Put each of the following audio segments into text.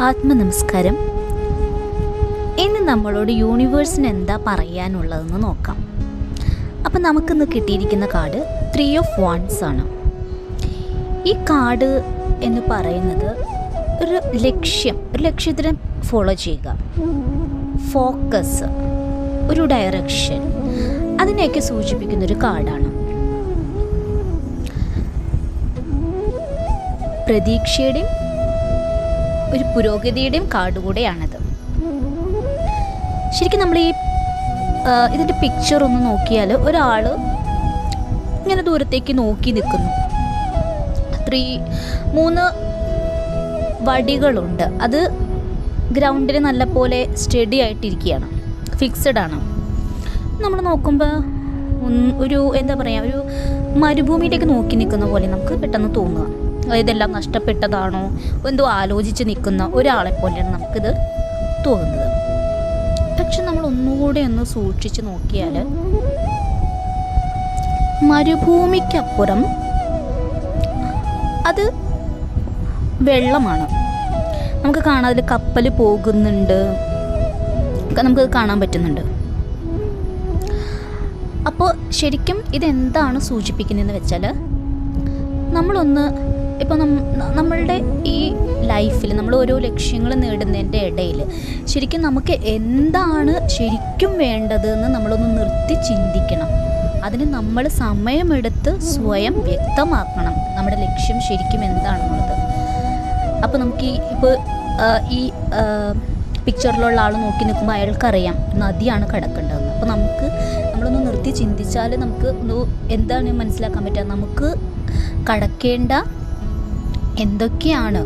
ആത്മനമസ്കാരം. ഇന്ന് നമ്മളോട് യൂണിവേഴ്സിന് എന്താ പറയാനുള്ളതെന്ന് നോക്കാം. അപ്പം നമുക്കിന്ന് കിട്ടിയിരിക്കുന്ന കാർഡ് ത്രീ ഓഫ് വൺസ് ആണ്. ഈ കാർഡ് എന്ന് പറയുന്നത് ഒരു ലക്ഷ്യം ഒരു ലക്ഷ്യത്തിനെ ഫോളോ ചെയ്യുക. ഫോക്കസ് ഒരു ഡയറക്ഷൻ അതിനെയൊക്കെ സൂചിപ്പിക്കുന്ന ഒരു കാർഡാണ്. പ്രതീക്ഷയുടെയും ഒരു പുരോഗതിയുടെയും കാർഡ് കൂടെയാണിത് ശരിക്കും നമ്മൾ ഈ ഇതിന്റെ പിക്ചർ ഒന്ന് നോക്കിയാൽ ഒരാൾ ഇങ്ങനെ ദൂരത്തേക്ക് നോക്കി നിൽക്കുന്നു ത്രീ മൂന്ന് വടികളുണ്ട്. അത് ഗ്രൗണ്ടിൽ നല്ലപോലെ സ്റ്റഡി ആയിട്ടിരിക്കുകയാണ്. ഫിക്സഡ് ആണ്. നമ്മൾ നോക്കുമ്പോൾ ഒരു എന്താ പറയുക ഒരു മരുഭൂമിയിലേക്ക് നോക്കി നിൽക്കുന്ന പോലെ നമുക്ക് പെട്ടെന്ന് തോന്നുക. എല്ലാം നഷ്ടപ്പെട്ടതാണോ എന്തോ ആലോചിച്ച് നിൽക്കുന്ന ഒരാളെ പോലെയാണ് നമുക്കിത് തോന്നുന്നത്. പക്ഷെ നമ്മൾ ഒന്നുകൂടെ ഒന്ന് സൂക്ഷിച്ച് നോക്കിയാൽ മരുഭൂമിക്കപ്പുറം അത് വെള്ളമാണ്. നമുക്ക് കാണാം അതിൽ കപ്പൽ പോകുന്നുണ്ട് നമുക്കത് കാണാൻ പറ്റുന്നുണ്ട്. അപ്പോൾ ശരിക്കും ഇതെന്താണ് സൂചിപ്പിക്കുന്നതെന്ന് വെച്ചാൽ നമ്മളൊന്ന് ഇപ്പോൾ നമ്മളുടെ ഈ ലൈഫിൽ നമ്മൾ ഓരോ ലക്ഷ്യങ്ങൾ നേടുന്നതിന്റെ ഇടയിൽ ശരിക്കും നമുക്ക് എന്താണ് ശരിക്കും വേണ്ടതെന്ന് നമ്മളൊന്ന് നിർത്തി ചിന്തിക്കണം. അതിന് നമ്മൾ സമയമെടുത്ത് സ്വയം വ്യക്തമാക്കണം നമ്മുടെ ലക്ഷ്യം ശരിക്കും എന്താണെന്നുള്ളത്. അപ്പോൾ നമുക്ക് ഈ ഇപ്പോൾ ഈ പിക്ചറിലുള്ള ആൾ നോക്കി നിൽക്കുമ്പോൾ അയാൾക്കറിയാം നദിയാണ് കിടക്കേണ്ടതെന്ന്. അപ്പോൾ നമുക്ക് നമ്മളൊന്ന് നിർത്തി ചിന്തിച്ചാൽ നമുക്ക് എന്താണ് മനസ്സിലാക്കാൻ പറ്റുക? നമുക്ക് കടക്കേണ്ട എന്തൊക്കെയാണ്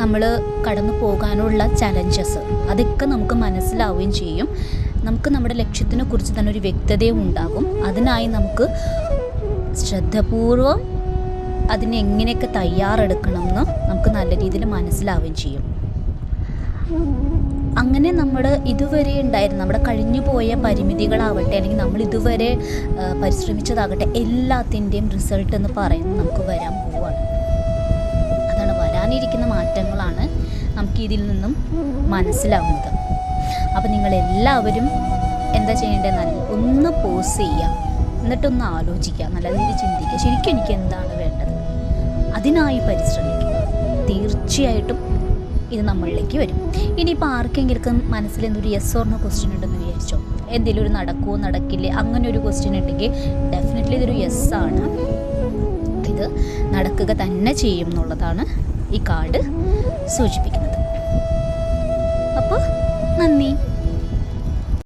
നമ്മൾ കടന്നു പോകാനുള്ള ചലഞ്ചസ് അതൊക്കെ നമുക്ക് മനസ്സിലാവുകയും ചെയ്യും. നമുക്ക് നമ്മുടെ ലക്ഷ്യത്തിനെ കുറിച്ച് തന്നെ ഒരു വ്യക്തതയും ഉണ്ടാകും. അതിനായി നമുക്ക് ശ്രദ്ധപൂർവം അതിനെ എങ്ങനെയൊക്കെ തയ്യാറെടുക്കണമെന്ന് നമുക്ക് നല്ല രീതിയിൽ മനസ്സിലാവുകയും ചെയ്യും. അങ്ങനെ നമ്മൾ ഇതുവരെ ഉണ്ടായിരുന്ന നമ്മുടെ കഴിഞ്ഞു പോയ പരിമിതികളാവട്ടെ അല്ലെങ്കിൽ നമ്മൾ ഇതുവരെ പരിശ്രമിച്ചതാകട്ടെ എല്ലാത്തിന്റെയും റിസൾട്ട് എന്ന് പറയുന്നത് നമുക്ക് വരാൻ പോവാണ്. അതാണ് വരാനിരിക്കുന്ന മാറ്റങ്ങളാണ് നമുക്ക് ഇതിൽ നിന്നും മനസ്സിലാവുന്നത്. അപ്പം നിങ്ങളെല്ലാവരും എന്താ ചെയ്യേണ്ടതെന്നാൽ ഒന്ന് പോസ് ചെയ്യാം എന്നിട്ടൊന്ന് ആലോചിക്കാം നല്ല രീതിയിൽ ചിന്തിക്കുക. ശരിക്കും എനിക്ക് എന്താണ് വേണ്ടത്? അതിനായി പരിശ്രമിക്കുക. തീർച്ചയായിട്ടും ഇത് നമ്മളിലേക്ക് വരും. ഇനിയിപ്പോൾ ആർക്കെങ്കിലും മനസ്സിൽ എന്തൊരു യെസ് ഓർണോ ക്വസ്റ്റ്യൻ ഉണ്ടെന്ന് വിചാരിച്ചോ? എന്തെങ്കിലും ഒരു നടക്കുമോ നടക്കില്ലേ അങ്ങനെ ഒരു ക്വസ്റ്റ്യൻ ഉണ്ടെങ്കിൽ ഡെഫിനറ്റ്ലി ഇതൊരു യെസ് ആണ്. ഇത് നടക്കുക തന്നെ ചെയ്യും എന്നുള്ളതാണ് ഈ കാർഡ് സൂചിപ്പിക്കുന്നത്. അപ്പോൾ നന്ദി.